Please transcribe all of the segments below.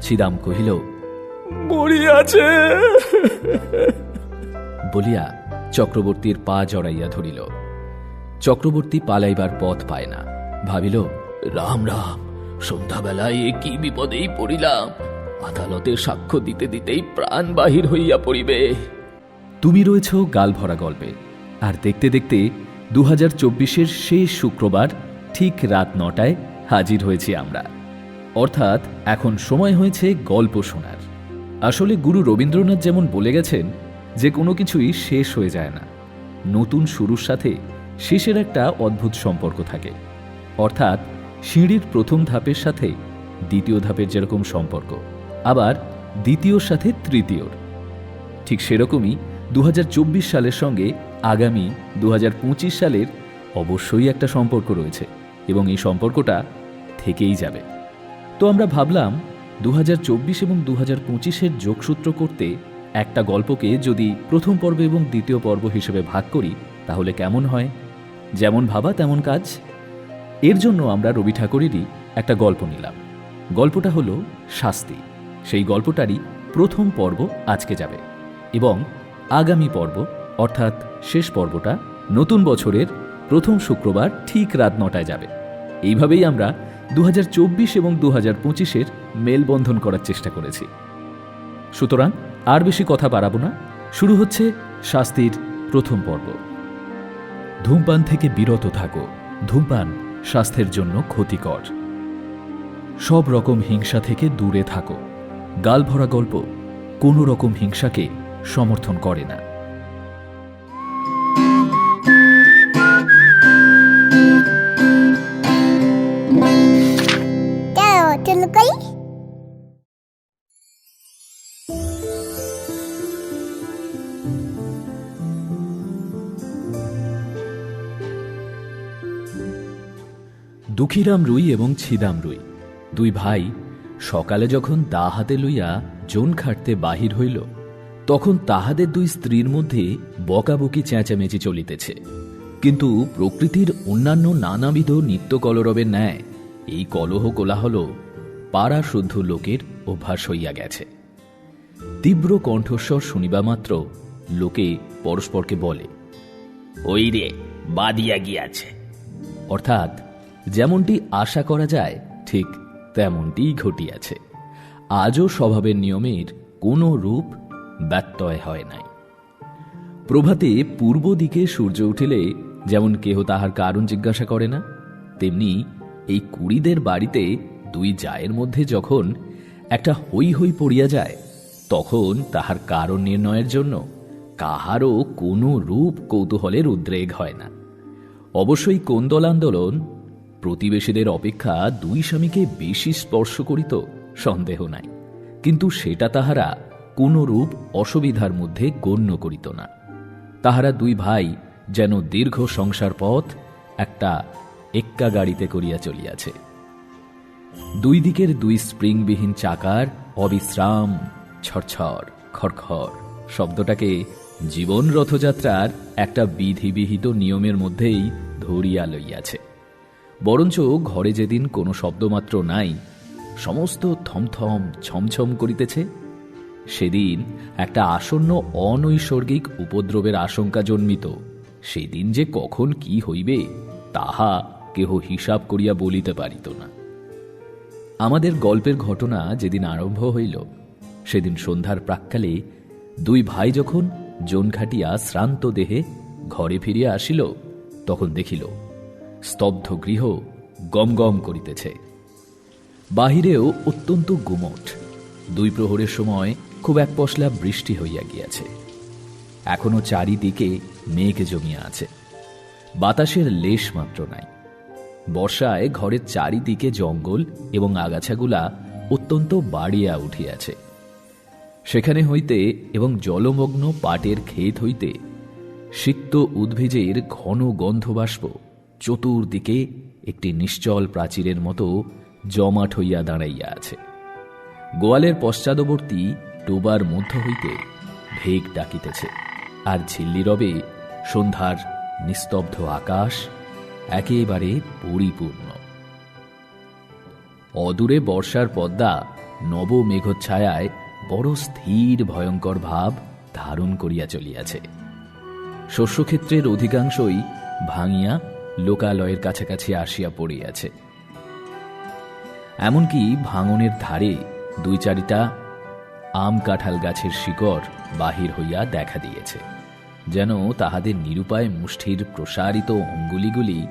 ছিদাম কহিল মরিয়াছে। বলিয়া চক্রবর্তীর পা জড়াইয়া ধরিল। চক্রবর্তী পালাইবার পথ পায় না। ভাবিল রাম রাম সন্ধ্যাবেলায় এ কি বিপদেই পড়িলাম। আদালতে সাক্ষ্য দিতে দিতেই প্রাণ বাহির হইয়া পড়িবে। তুমি রয়েছ গালভরা গল্পে। আর দেখতে দেখতে দু হাজার চব্বিশের শেষ শুক্রবার ঠিক রাত নটায় হাজির হয়েছি আমরা। অর্থাৎ এখন সময় হয়েছে গল্প শোনার। আসলে গুরু রবীন্দ্রনাথ যেমন বলে গেছেন, যে কোনো কিছুই শেষ হয়ে যায় না। নতুন শুরুর সাথে শেষের একটা অদ্ভুত সম্পর্ক থাকে। অর্থাৎ সিঁড়ির প্রথম ধাপের সাথে দ্বিতীয় ধাপের যেরকম সম্পর্ক, আবার দ্বিতীয়র সাথে তৃতীয়র। ঠিক সেরকমই দু হাজার চব্বিশ সালের সঙ্গে আগামী দু হাজার পঁচিশ সালের অবশ্যই একটা সম্পর্ক রয়েছে এবং এই সম্পর্কটা থেকেই যাবে। তো আমরা ভাবলাম দু হাজার চব্বিশ এবং দু হাজার পঁচিশের যোগসূত্র করতে একটা গল্পকে যদি প্রথম পর্ব এবং দ্বিতীয় পর্ব হিসেবে ভাগ করি, তাহলে কেমন হয়? যেমন ভাবা, তেমন কাজ। এর জন্য আমরা রবি ঠাকুরেরই একটা গল্প নিলাম। গল্পটা হলো শাস্তি। সেই গল্পটারই প্রথম পর্ব আজকে যাবে এবং আগামী পর্ব, অর্থাৎ শেষ পর্বটা নতুন বছরের প্রথম শুক্রবার ঠিক রাত নটায় যাবে। এইভাবেই আমরা দু হাজার চব্বিশ এবং দু হাজার পঁচিশের মেলবন্ধন করার চেষ্টা করেছি। সুতরাং আর বেশি কথা বাড়াবো না। শুরু হচ্ছে শাস্তির প্রথম পর্ব। ধূমপান থেকে বিরত থাকো। ধূমপান স্বাস্থ্যের জন্য ক্ষতিকর। সব রকম হিংসা থেকে দূরে থাকো। গালভরা গল্প কোনো রকম হিংসাকে সমর্থন করে না। দুঃখীরাম রুই এবং ছিদাম রুই। দুই ভাই সকালে যখন দা হাতে লইয়া জোন খাটতে বাহির হইল, তখন তাহাদের দুই স্ত্রীর মধ্যে বকাবকি চেঁচামেচি চলিতেছে। কিন্তু প্রকৃতির অন্যান্য নানাবিধ নিত্য কলরবের ন্যায় এই কলহ কোলাহল পাড়া শুদ্ধ লোকের অভ্যাস হইয়া গেছে। তীব্র কণ্ঠস্বর শুনিবা মাত্র লোকে পরস্পরকে বলে, ওই রে বাদিয়া গিয়াছে। অর্থাৎ যেমনটি আশা করা যায়, ঠিক তেমনটিই ঘটিয়াছে। আজও স্বভাবের নিয়মের কোনো রূপ ব্যত্যয় হয় নাই। প্রভাতে পূর্ব দিকে সূর্য উঠিলে যেমন কেহ তাহার কারণ জিজ্ঞাসা করে না, তেমনি এই কুড়িদের বাড়িতে দুই জায়ের মধ্যে যখন একটা হই হই পড়িয়া যায়, তখন তাহার কারণ নির্ণয়ের জন্য কাহারও কোনো রূপ কৌতূহলের উদ্রেগ হয় না। অবশ্যই কোন্দল আন্দোলন প্রতিবেশীদের অপেক্ষা দুই স্বামীকে বেশি স্পর্শ করিত সন্দেহ নাই। কিন্তু সেটা তাহারা কোনরূপ অসুবিধার মধ্যে গণ্য করিত না। তাহারা দুই ভাই যেন দীর্ঘ সংসার পথ একটা এক্কা গাড়িতে করিয়া চলিয়াছে। দুই দিকের দুই স্প্রিংবিহীন চাকার অবিশ্রাম, ছড়ছড়, খড়খড় শব্দটাকে জীবন রথযাত্রার একটা বিধিবিহিত নিয়মের মধ্যেই ধরিয়া লইয়াছে। বরঞ্চ ঘরে যেদিন কোনো শব্দমাত্র নাই, সমস্ত থমথম, ছমছম করিতেছে, সেদিন একটা আসন্ন অনৈসর্গিক উপদ্রবের আশঙ্কা জন্মিত। সেদিন যে কখন কি হইবে, তাহা কেহ হিসাব করিয়া বলিতে পারিত না। আমাদের গল্পের ঘটনা যেদিন আরম্ভ হইল, সেদিন সন্ধ্যার প্রাক্কালে দুই ভাই যখন জোন খাটিয়া শ্রান্ত দেহে ঘরে ফিরিয়া আসিল, তখন দেখিল স্তব্ধ গৃহ গমগম করিতেছে। বাহিরেও অত্যন্ত গুমট। দুই প্রহরের সময় খুব এক পশলা বৃষ্টি হইয়া গিয়াছে। এখনও চারিদিকে মেঘ জমিয়া আছে। বাতাসের লেশ মাত্র নাই। বর্ষায় ঘরের চারিদিকে জঙ্গল এবং আগাছাগুলা অত্যন্ত বাড়িয়া উঠিয়াছে। সেখানে হইতে এবং জলমগ্ন পাটের ক্ষেত হইতে সিক্ত উদ্ভিজের ঘন গন্ধবাষ্প চতুর্দিকে একটি নিশ্চল প্রাচীরের মতো জমাট হইয়া দাঁড়াইয়া আছে। গোয়ালের পশ্চাদবর্তী ডোবার মধ্য হইতে ভেগ ডাকিতেছে, আর ঝিল্লি রবে সন্ধ্যার নিস্তব্ধ আকাশ একেবারে পরিপূর্ণ। অদূরে বর্ষার পদ্মা নব মেঘচ্ছায়ায় বড় স্থির ভয়ঙ্কর ভাব ধারণ করিয়া চলিয়াছে। শস্যক্ষেত্রের অধিকাংশই ভাঙিয়া লোকালয়ের কাছাকাছি আসিয়া পড়িয়াছে। এমনকি ভাঙনের ধারে দুই চারিটা আম কাঁঠাল গাছের শিকড় বাহির হইয়া দেখা দিয়েছে, যেন তাহাদের নিরুপায় মুষ্টির প্রসারিত অঙ্গুলিগুলি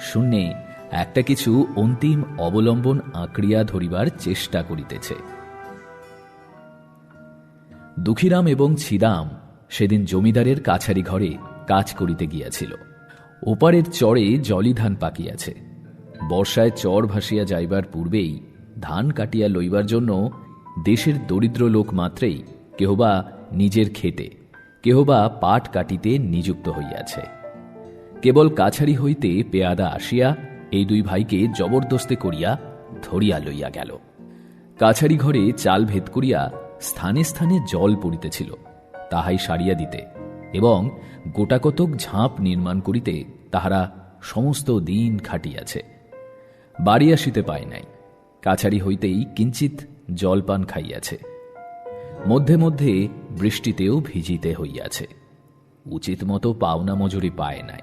শূন্যে একটা কিছু অন্তিম অবলম্বন আঁকড়িয়া ধরিবার চেষ্টা করিতেছে। দুঃখীরাম এবং ছিদাম সেদিন জমিদারের কাছারি ঘরে কাজ করিতে গিয়াছিল। ওপারের চরে জলি ধান পাকিয়াছে। বর্ষায় চর ভাসিয়া যাইবার পূর্বেই ধান কাটিয়া লইবার জন্য দেশের দরিদ্র লোক মাত্রেই কেহবা নিজের খেতে কেহবা পাট কাটিতে নিযুক্ত হইয়াছে। কেবল কাছারি হইতে পেয়াদা আসিয়া এই দুই ভাইকে জবরদস্তে করিয়া ধরিয়া লইয়া গেল। কাছারি ঘরে চাল ভেদ করিয়া স্থানে স্থানে জল পড়িতেছিল, তাহাই সারিয়া দিতে এবং গোটাকতক ঝাঁপ নির্মাণ করিতে তাহারা সমস্ত দিন খাটিয়াছে। বাড়ি আসিতে পায় নাই। কাছারি হইতেই কিঞ্চিত জলপান খাইয়াছে। মধ্যে মধ্যে বৃষ্টিতেও ভিজিতে হইয়াছে। উচিত মতো পাওনা মজুরি পায় নাই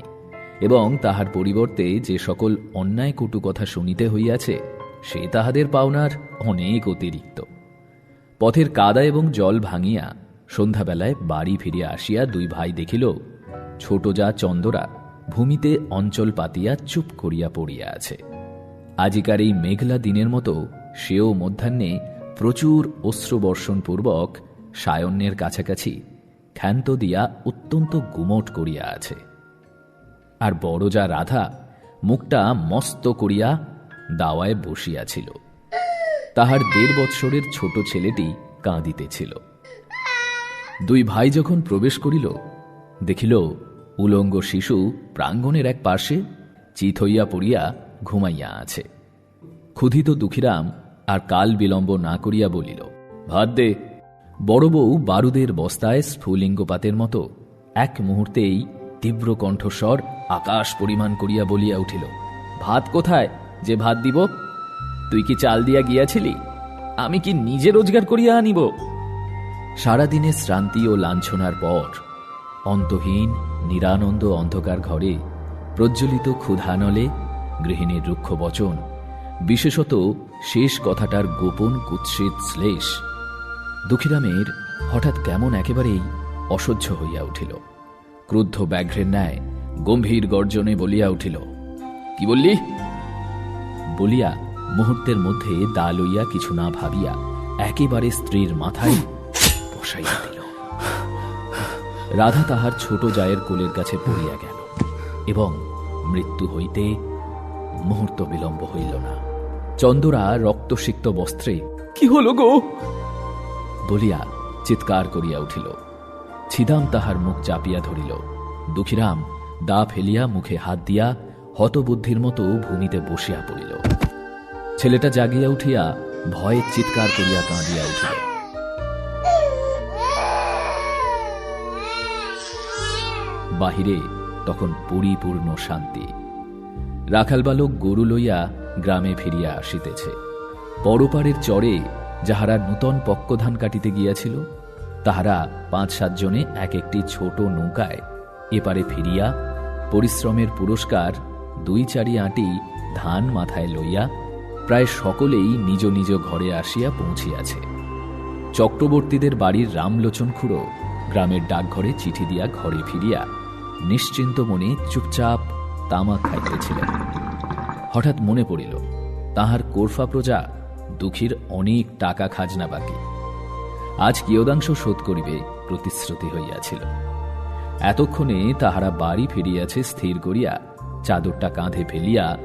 এবং তাহার পরিবর্তে যে সকল অন্যায় কটু কথা শুনিতে হইয়াছে, সে তাহাদের পাওনার অনেক অতিরিক্ত। পথের কাদা এবং জল ভাঙিয়া সন্ধ্যাবেলায় বাড়ি ফিরিয়া আসিয়া দুই ভাই দেখিল, ছোট যা চন্দরা ভূমিতে অঞ্চল পাতিয়া চুপ করিয়া পড়িয়া আছে। আজিকার এই মেঘলা দিনের মতো সেও মধ্যাহ্নে প্রচুর অশ্রুবর্ষণপূর্বক সায়ন্যের কাছাকাছি ক্ষান্ত দিয়া অত্যন্ত গুমট করিয়া আছে। আর বড় যা রাধা মুখটা মস্ত করিয়া দাওয়ায় বসিয়াছিল তাহার দেড় বৎসরের ছোট ছেলেটি কাঁদিতেছিল। দুই ভাই যখন প্রবেশ করিল, দেখিল উলঙ্গ শিশু প্রাঙ্গণের এক পাশে চিত হইয়া পড়িয়া ঘুমাইয়া আছে। ক্ষুধিত দুঃখীরাম আর কাল বিলম্ব না করিয়া বলিল, ভাত দে। বড় বউ বারুদের বস্তায় স্ফুলিঙ্গপাতের মতো এক মুহূর্তেই তীব্র কণ্ঠস্বর আকাশ পরিমাণ করিয়া বলিয়া উঠিল, ভাত কোথায়? যে ভাত দিব? তুই কি চাল দিয়া গিয়াছিলি? আমি কি নিজে রোজগার করিয়া আনিব? সারাদিনে শ্রান্তি ও লাঞ্ছনার পর, অন্তহীন, নিরানন্দ অন্ধকার ঘরে, প্রজ্বলিত ক্ষুধানলে, গৃহিণীর রুক্ষ বচন, বিশেষত শেষ কথাটার গোপন কুৎসিত শ্লেষ, দুঃখীরামের হঠাৎ কেমন একেবারেই অসহ্য হইয়া উঠিল। ক্রুদ্ধ ব্যাঘ্রের ন্যায় গম্ভীর গর্জনে বলিয়া উঠিল, কি বললি? বলিয়া মুহূর্তের মধ্যে দা লইয়া কিছু না ভাবিয়া একেবারে স্ত্রীর মাথায় বসাইয়া দিল। রাধা তাহার ছোট জায়ের কোলের কাছে পড়িয়া গেল এবং মৃত্যু হইতে মুহূর্ত বিলম্ব হইল না। চন্দরা রক্তসিক্ত বস্ত্রে, কি হলো গো? বলিয়া চিৎকার করিয়া উঠিল। ছিদাম তাহার মুখ চাপিয়া ধরিল। দুঃখীরাম দা ফেলিয়া মুখে হাত দিয়া হতবুদ্ধির মতো ভূমিতে বসিয়া পড়িল। ছেলেটা জাগিয়া উঠিয়া ভয়ে চিৎকার করিয়া কাঁদিয়া উঠিল। বাহিরে, তখন পরিপূর্ণ শান্তি। রাখাল বালক গরু লইয়া গ্রামে ফিরিয়া আসিতেছে। পরপারের চরে যাহারা নূতন পক্কধান কাটিতে গিয়াছিল, তাহারা পাঁচ সাতজনে এক একটি ছোট নৌকায় এপারে ফিরিয়া পরিশ্রমের পুরস্কার দুই চারি আঁটি ধান মাথায় লইয়া প্রায় সকলেই নিজ নিজ ঘরে আসিয়া পৌঁছিয়াছে। চক্রবর্তীদের বাড়ির রামলোচন খুড়ো গ্রামের ডাকঘরে চিঠি দিয়া ঘরে ফিরিয়া নিশ্চিন্ত মনে চুপচাপ তামাক খাইতেছিলেন। হঠাৎ মনে পড়িল, তাহার কোরফা প্রজা দুঃখীর অনেক টাকা খাজনা বাকি। আজ কিয়দাংশ শোধ করিবে প্রতিশ্রুতি হইয়াছিল। এতক্ষণে তাহারা বাড়ি ফিরিয়াছে স্থির করিয়া চাদরটা কাঁধে ফেলিয়া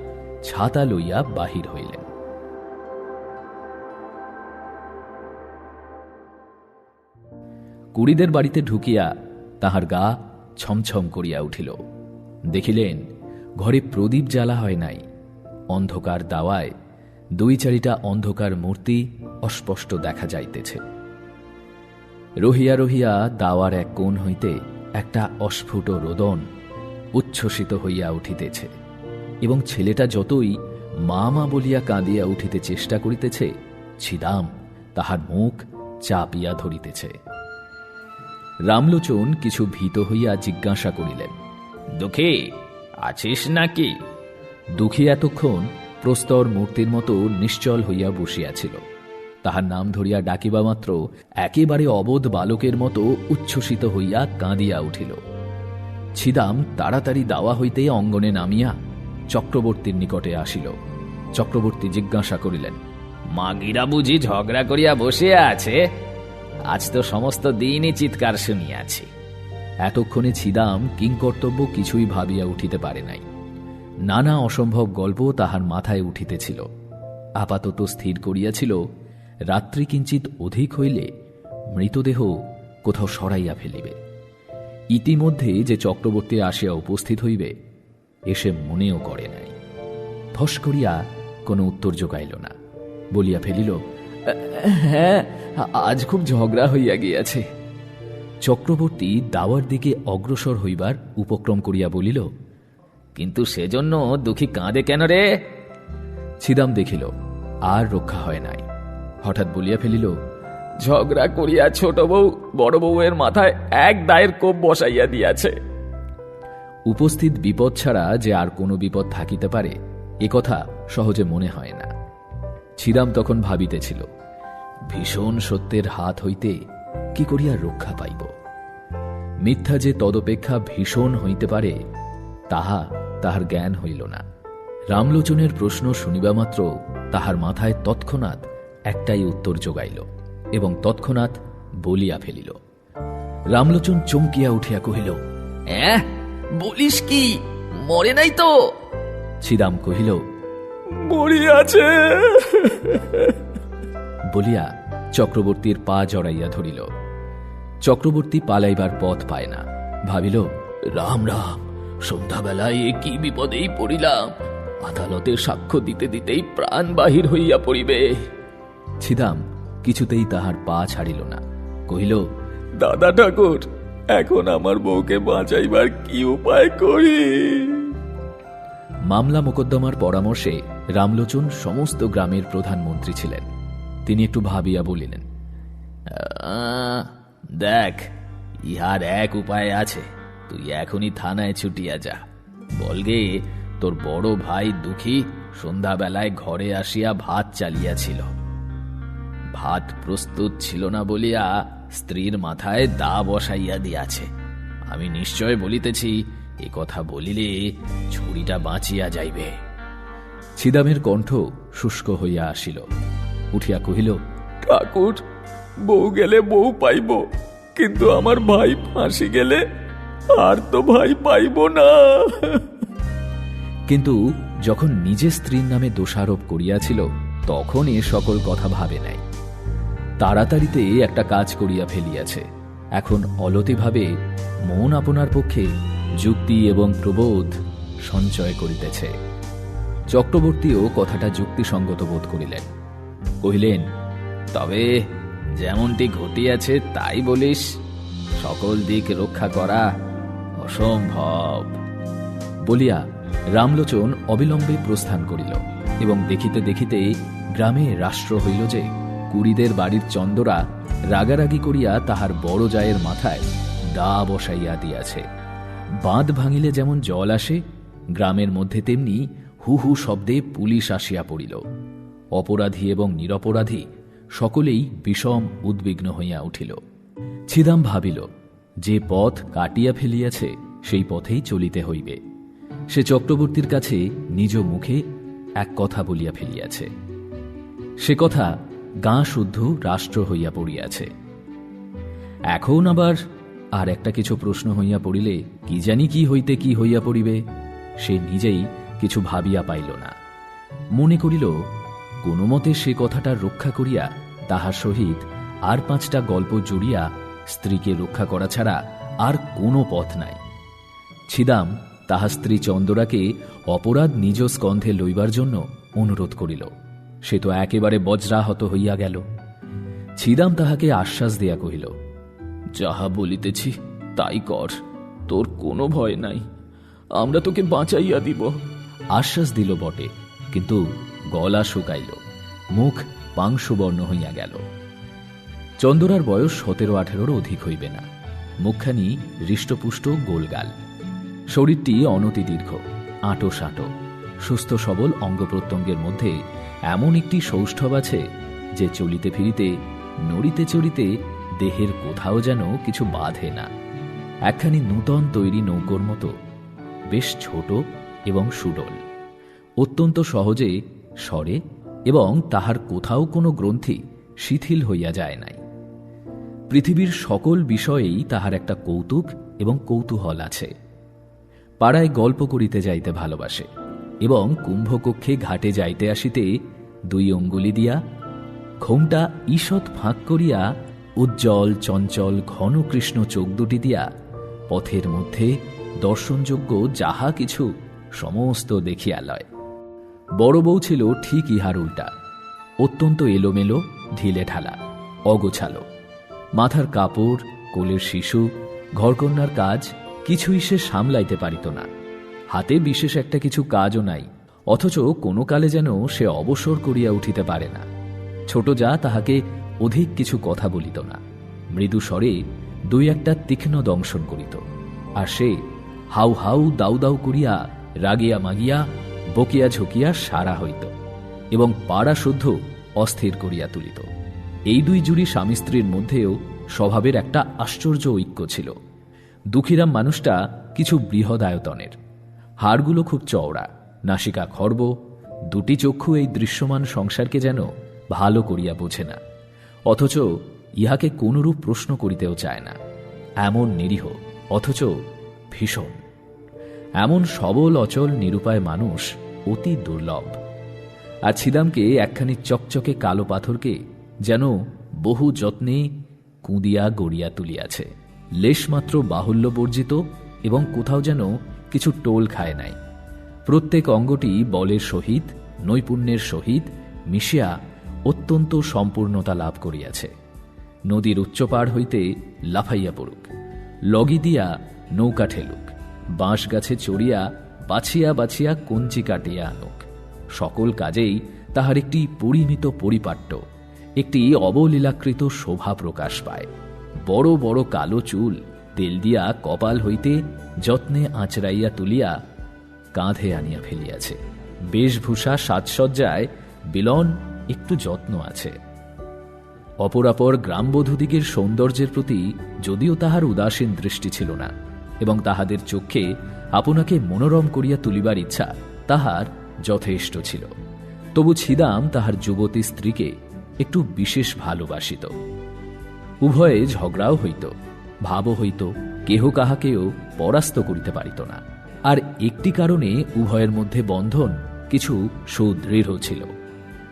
ছাতা লইয়া বাহির হইলেন। কুড়িদের বাড়িতে ঢুকিয়া তাহার গা ছমছম করিয়া উঠিল। দেখিলেন, ঘরে প্রদীপ জ্বালা হয় নাই। অন্ধকার দাওয়ায় দুই চারিটা অন্ধকার মূর্তি অস্পষ্ট দেখা যাইতেছে। রহিয়া রহিয়া দাওয়ার এক কোণ হইতে একটা অস্ফুট রোদন উচ্ছ্বসিত হইয়া উঠিতেছে এবং ছেলেটা যতই মা মা বলিয়া কাঁদিয়া উঠিতে চেষ্টা করিতেছে, ছিদাম তাহার মুখ চাপিয়া ধরিতেছে। রামলোচন কিছু ভীত হইয়া জিজ্ঞাসা করিলেন, দুঃখী, আছিস নাকি? দুঃখী এতক্ষণ প্রস্তর মূর্তির মতো নিশ্চল হইয়া বসিয়াছিল। তাহার নাম ধরিয়া ডাকিবা মাত্র একেবারে অবোধ বালকের মতো উচ্ছ্বসিত হইয়া কাঁদিয়া উঠিল। ছিদাম তাড়াতাড়ি দাওয়া হইতে অঙ্গনে নামিয়া চক্রবর্তীর নিকটে আসিল। চক্রবর্তী জিজ্ঞাসা করিলেন, মাগিরা বুঝি ঝগড়া করিয়া বসিয়া আছে? আজ তো সমস্ত দিনই চিৎকার শুনিয়াছি। এতক্ষণে ছিদাম কিংকর্তব্য কিছুই ভাবিয়া উঠিতে পারে নাই। নানা অসম্ভব গল্প তাহার মাথায় উঠিতেছিল। আপাতত স্থির করিয়াছিল, রাত্রি কিঞ্চিত অধিক হইলে মৃতদেহ কোথাও সরাইয়া ফেলিবে। ইতিমধ্যে যে চক্রবর্তী আসিয়া উপস্থিত হইবে এসে মনেও করে নাই। ফস করিয়া কোনো উত্তর যোগাইল না। বলিয়া ফেলিল হ্যাঁ আজ খুব ঝগড়া হইয়া গিয়াছে। চক্রবর্তী দাওয়ার দিকে অগ্রসর হইবার উপক্রম করিয়া বলিল, কিন্তু সেজন্য দুঃখী কাঁদে কেন রে? ছিদাম দেখিল, আর রক্ষা হয় নাই। হঠাৎ বলিয়া ফেলিল, ঝগড়া করিয়া ছোট বউ বড় বউয়ের মাথায় এক দায়ের কোপ বসাইয়া দিয়াছে। উপস্থিত বিপদ ছাড়া যে আর কোনো বিপদ থাকিতে পারে, এ কথা সহজে মনে হয় না। ছিদাম তখন ভাবিতেছিল ভীষণ সত্যের হাত হইতে কি করিয়া রক্ষা পাইব? মিথ্যা যে তদপেক্ষা ভীষণ হইতে পারে, তাহা তাহার জ্ঞান হইল না। রামলোচনের প্রশ্ন শুনিবা মাত্র তাহার মাথায় তৎক্ষণাৎ একটাই উত্তর যোগাইল এবং তৎক্ষণাৎ বলিয়া ফেলিল। রামলোচন চমকিয়া উঠিয়া কহিল বলিস কি? মরে নাই তো? ছিদাম কহিল, মরিয়াছে। বলিয়া চক্রবর্তীর পা জড়াইয়া ধরিল। চক্রবর্তী পালাইবার পথ পায় না। ভাবিল রাম রাম সন্ধ্যাবেলায় এ কি বিপদেই পড়িলাম। আদালতে সাক্ষ্য দিতে দিতেই প্রাণ বাহির হইয়া পড়িবে। ছিদাম কিছুতেই তাহার পা ছাড়িল না। কহিল দাদা ঠাকুর এখন আমার বউকে বাঁচাইবার কি উপায় করি? মামলা মোকদ্দমার পরামর্শে রামলোচন সমস্ত গ্রামের প্রধানমন্ত্রী ছিলেন। তিনি একটু ভাবিয়া বলিলেন দেখ, ইহার এক উপায় আছে, তুই এখনই থানায় ছুটিয়া যা। বলগে তোর বড় ভাই দুঃখী সন্ধ্যাবেলায় ঘরে আসিয়া ভাত চালিয়াছিল। ভাত প্রস্তুত ছিল না বলিয়া স্ত্রীর মাথায় দা বসাইয়া দিয়াছে। আমি নিশ্চয় বলিতেছি, এ কথা বলিলে ছুরিটা বাঁচিয়া যাইবে। ছিদামের কণ্ঠ শুষ্ক হইয়া আসিল। উঠিয়া কহিল ঠাকুর বউ গেলে বউ পাইব কিন্তু আমার ভাই ফাঁসি গেলে আর তো ভাই পাইব না। কিন্তু যখন নিজে স্ত্রীর নামে দোষারোপ করিয়াছিল তখন এ সকল কথা ভাবে নাই। তাড়াতাড়িতে একটা কাজ করিয়া ফেলিয়াছে। এখন অলতিভাবে মন আপনার পক্ষে যুক্তি এবং প্রবোধ সঞ্চয় করিতেছে। চক্রবর্তীও কথাটা যুক্তিসঙ্গত বোধ করিলেন। কহিলেন, তবে যেমনটি ঘটিয়াছে তাই বলিস, সকল দিক রক্ষা করা অসম্ভব। বলিয়া রামলোচন অবিলম্বে প্রস্থান করিল এবং দেখিতে দেখিতে গ্রামে রাষ্ট্র হইল যে কুড়িদের বাড়ির চন্দরা রাগারাগি করিয়া তাহার বড় জায়ের মাথায় দা বসাইয়া দিয়াছে। বাঁধ ভাঙিলে যেমন জল আসে, গ্রামের মধ্যে তেমনি হু হু শব্দে পুলিশ আসিয়া পড়িল। অপরাধী এবং নিরপরাধী সকলেই বিষম উদ্বিগ্ন হইয়া উঠিল। ছিদাম ভাবিল, যে পথ কাটিয়া ফেলিয়াছে, সেই পথেই চলিতে হইবে। সে চক্রবর্তীর কাছে নিজ মুখে এক কথা বলিয়া ফেলিয়াছে। সে কথা গাঁ শুদ্ধ রাষ্ট্র হইয়া পড়িয়াছে। এখন আবার আর একটা কিছু প্রশ্ন হইয়া পড়িলে কি জানি কি হইতে কি হইয়া পড়িবে, সে নিজেই কিছু ভাবিয়া পাইল না। মনে করিল কোনো মতে সে কথাটা রক্ষা করিয়া তাহার সহিত আর পাঁচটা গল্প জুড়িয়া স্ত্রীকে রক্ষা করা ছাড়া আর কোনো পথ নাই। ছিদাম তাহার স্ত্রী চন্দরাকে অপরাধ নিজ স্কন্ধে লইবার জন্য অনুরোধ করিল। সে তো একেবারে বজ্রাহত হইয়া গেল। ছিদাম তাহাকে আশ্বাস দিয়া কহিল, যাহা বলিতেছি তাই কর, তোর কোনো ভয় নাই। আমরা তোকে বাঁচাইয়া দিব। আশ্বাস দিল বটে, কিন্তু গলা শুকাইল, মুখ পাংশুবর্ণ হইয়া গেল। চন্দরার বয়স সতেরো আঠেরোর অধিক হইবে না। মুখখানি হৃষ্টপুষ্ট গোলগাল। শরীরটি অনতি দীর্ঘ আঁটো সাঁটো সুস্থ সবল অঙ্গ প্রত্যঙ্গের মধ্যে এমন একটি সৌষ্ঠব আছে যে চলিতে ফিরিতে, নড়িতে চড়িতে দেহের কোথাও যেন কিছু বাধে না। একখানি নূতন তৈরি নৌকোর মতো, বেশ ছোট এবং সুডল। অত্যন্ত সহজে সরে এবং তাহার কোথাও কোনো গ্রন্থি শিথিল হইয়া যায় নাই। পৃথিবীর সকল বিষয়েই তাহার একটা কৌতুক এবং কৌতূহল আছে। পাড়ায় গল্প করিতে যাইতে ভালোবাসে এবং কুম্ভকক্ষে ঘাটে যাইতে আসিতে দুই অঙ্গুলি দিয়া ঘোমটা ঈষৎ ফাঁক করিয়া উজ্জ্বল, চঞ্চল, ঘন কৃষ্ণ চোখ দুটি দিয়া পথের মধ্যে দর্শনযোগ্য যাহা কিছু সমস্ত দেখিয়া লয়। বড় বউ ছিল ঠিক ইহার উল্টা। অত্যন্ত এলোমেলো, ঢিলে ঢালা, অগোছালো। মাথার কাপড়, কোলের শিশু ঘরকন্যার কাজ, কিছুই সে সামলাইতে পারিত না। হাতে বিশেষ একটা কিছু কাজও নাই, অথচ কোনো কালে যেন সে অবসর করিয়া উঠিতে পারে না। ছোট যা তাহাকে অধিক কিছু কথা বলিত না। মৃদু স্বরে দুই একটা তীক্ষ্ণ দংশন করিত। আর সে হাউ হাউ দাউ দাউ করিয়া, রাগিয়া মাগিয়া বকিয়া ঝুঁকিয়া সারা হইত এবং পাড়া শুদ্ধ অস্থির করিয়া তুলিত। এই দুই জুড়ি স্বামী স্ত্রীর মধ্যেও স্বভাবের একটা আশ্চর্য ঐক্য ছিল। দুঃখীরাম মানুষটা কিছু বৃহৎ আয়তনের হাড়গুলো খুব চওড়া, নাসিকা খর্ব, দুটি চক্ষু এই দৃশ্যমান সংসারকে যেন ভালো করিয়া বোঝে না, অথচ ইহাকে কোনরূপ প্রশ্ন করিতেও চায় না। এমন নিরীহ, অথচ ভীষণ। এমন সবল, অচল, নিরুপায় মানুষ অতি দুর্লভ। আর ছিদামকে একখানি চকচকে কালো পাথরকে যেন বহু যত্নে কুঁদিয়া গড়িয়া তুলিয়াছে। লেশমাত্র বাহুল্য বর্জিত এবং কোথাও যেন কিছু টোল খায় নাই। প্রত্যেক অঙ্গটি বলের সহিত, নৈপুণ্যের সহিত মিশিয়া অত্যন্ত সম্পূর্ণতা লাভ করিয়াছে। নদীর উচ্চপাড় হইতে লাফাইয়া পড়ুক। লগি দিয়া নৌকা ঠেলুক। বাঁশ গাছে চড়িয়া বাছিয়া বাছিয়া কঞ্চি কাটিয়া আনুক। সকল কাজেই তাহার একটি পরিমিত পরিপাট্য, একটি অবলীলাকৃত শোভা প্রকাশ পায়। বড় বড় কালো চুল তেল দিয়া কপাল হইতে যত্নে আঁচড়াইয়া তুলিয়া কাঁধে আনিয়া ফেলিয়াছে। বেশভূষা সাজসজ্জায় বিলন একটু যত্ন আছে। অপরাপর গ্রামবধূদিগের সৌন্দর্যের প্রতি যদিও তাহার উদাসীন দৃষ্টি ছিল না এবং তাহাদের চক্ষে আপনাকে মনোরম করিয়া তুলিবার ইচ্ছা, তাহার যথেষ্ট ছিল। তবু ছিদাম তাহার যুবতী স্ত্রীকে একটু বিশেষ ভালোবাসিত। উভয়ে ঝগড়াও হইত, ভাবও হইত, কেহ কাহাকেও পরাস্ত করিতে পারিত না। আর একটি কারণে উভয়ের মধ্যে বন্ধন কিছু সুদৃঢ় ছিল।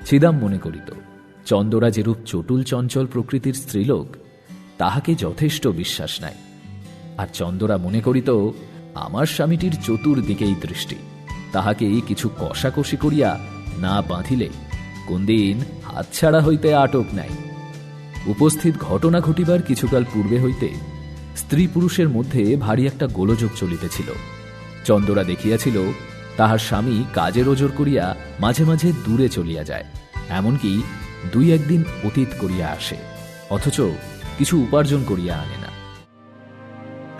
ছিদাম মনে করিত চন্দরা যেরূপ চটুল চঞ্চল প্রকৃতির স্ত্রীলোক, তাহাকে যথেষ্ট বিশ্বাস নাই। আর চন্দরা মনে করিত, আমার স্বামীটির চতুর্দিকেই দৃষ্টি। তাহাকে কিছু কষাকষি করিয়া না বাঁধিলে কোনদিন হাতছাড়া হইতে আটক নাই। উপস্থিত ঘটনা ঘটিবার কিছুকাল পূর্বে হইতে স্ত্রী পুরুষের মধ্যে ভারী একটা গোলযোগ চলিতেছিল। চন্দরা দেখিয়াছিল, তাহার স্বামী কাজের ওজর করিয়া মাঝে মাঝে দূরে চলিয়া যায়, এমনকি দুই একদিন অতীত করিয়া আসে, অথচ কিছু উপার্জন করিয়া আনে না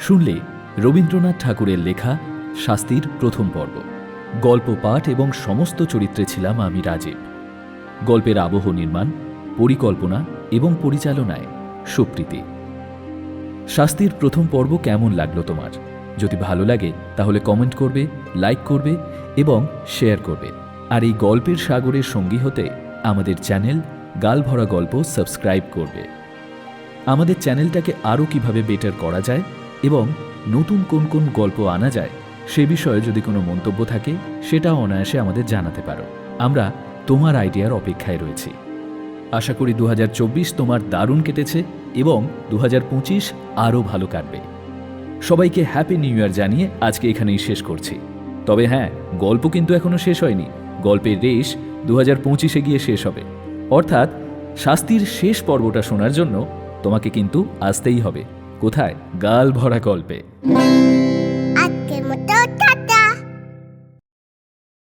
শুনলে রবীন্দ্রনাথ ঠাকুরের লেখা শাস্তির প্রথম পর্ব। গল্প, পাঠ এবং সমস্ত চরিত্রে ছিলাম আমি রাজীব। গল্পের আবহ নির্মাণ, পরিকল্পনা এবং পরিচালনায় সুপ্রীতি। শাস্তির প্রথম পর্ব কেমন লাগল তোমার? যদি ভালো লাগে, তাহলে কমেন্ট করবে, লাইক করবে এবং শেয়ার করবে। আর এই গল্পের সাগরের সঙ্গী হতে আমাদের চ্যানেল গালভরা গল্প সাবস্ক্রাইব করবে। আমাদের চ্যানেলটাকে আরও কীভাবে বেটার করা যায় এবং নতুন কোন কোন গল্প আনা যায়, সে বিষয়ে যদি কোনো মন্তব্য থাকে, সেটা অনায়াসে আমাদের জানাতে পারো। আমরা তোমার আইডিয়ার অপেক্ষায় রয়েছি। আশা করি দু হাজার চব্বিশ তোমার দারুণ কেটেছে এবং দু হাজার পঁচিশ আরও ভালো কাটবে। সবাইকে হ্যাপি নিউ ইয়ার জানিয়ে আজকে এখানেই শেষ করছি। তবে হ্যাঁ গল্প কিন্তু এখনও শেষ হয়নি। গল্পের রেশ দু হাজার পঁচিশে গিয়ে শেষ হবে। অর্থাৎ শাস্তির শেষ পর্বটা শোনার জন্য তোমাকে কিন্তু আসতেই হবে। কোথায়? গাল ভরা গল্পে।